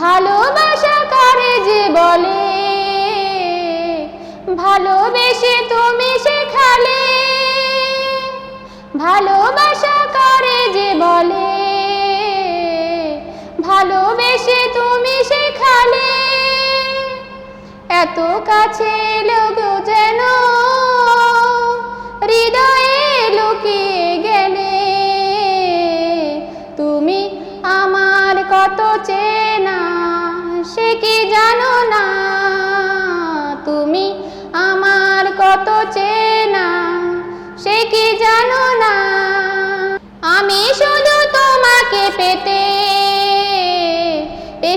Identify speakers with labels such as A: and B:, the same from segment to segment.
A: ভালোবাসা কারে যে বলে? ভালোবেসে তুমি শেখালে। ভালোবাসা করে যে বলে? ভালোবেসে তুমি শেখালে। এত কাছে লোক যেন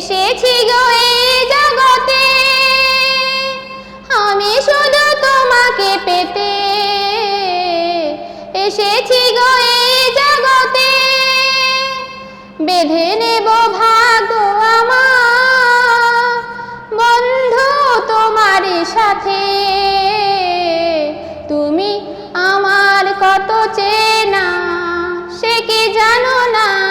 A: এসেছি গো এই জগতে। আমি শুধু তোমাকে পেতে এসেছি গো এই জগতে। বেঁধে নেব ভাগ্য আমার। বন্ধু তোমার সাথে। তুমি আমার কত চেনা, সে কি জানো না?